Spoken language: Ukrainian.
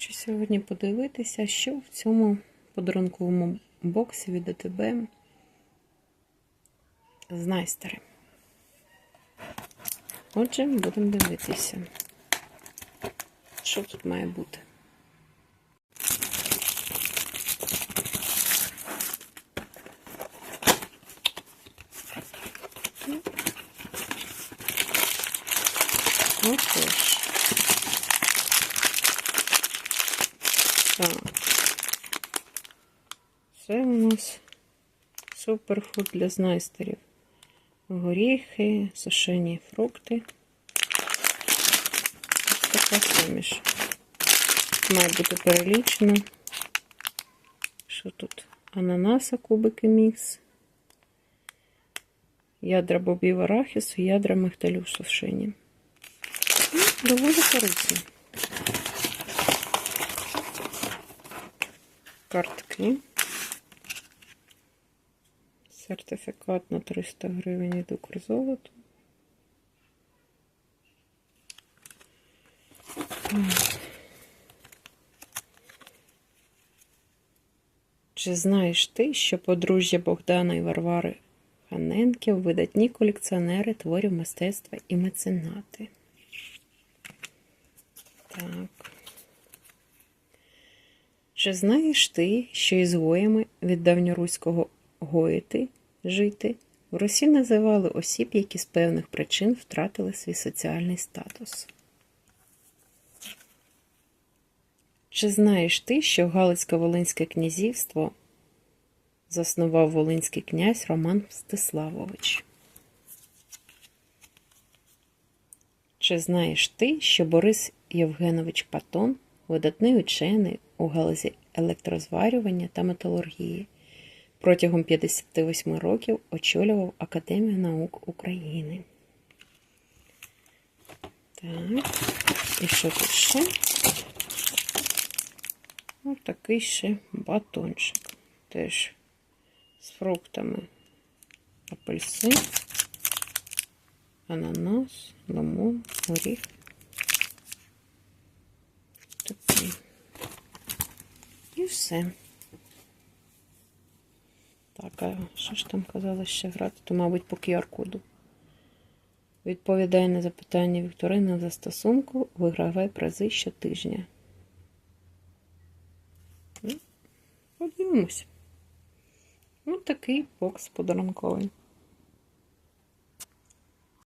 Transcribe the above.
Хочу сьогодні подивитися, що в цьому подарунковому боксі від АТБ з найстери. Отже, будемо дивитися, що тут має бути. Отож. Так. Це у нас суперфуд для знайстерів. Горіхи, сушені фрукти. Ось така суміш. Має бути перелічено. Що тут? Ананаса, кубики мікс. Ядра бобів арахісу, ядра мигдалю сушені. Ну, Доволі корисно. Картки. Сертифікат на 300 гривень від Укрзолоту. Чи знаєш ти, що подружжя Богдана і Варвари Ханенків видатні колекціонери творів мистецтва і меценати? Так. Чи знаєш ти, що ізгоями від давньоруського гоїти жити в Русі називали осіб, які з певних причин втратили свій соціальний статус? Чи знаєш ти, що Галицько-Волинське князівство заснував волинський князь Роман Мстиславович? Чи знаєш ти, що Борис Євгенович Патон, видатний учений у галузі електрозварювання та металургії, протягом 58 років очолював Академію наук України? Так, і що тут ще? Ось такий ще батончик. Теж з фруктами апельсин, ананас, лимон, горіх. Такий. І все. Так, а що ж там казали ще грати? То, мабуть, по QR-коду. Відповідає на запитання Вікторина за стосунку, вигравай призи щотижня. Ну, Подивимось. Ось такий бокс подарунковий.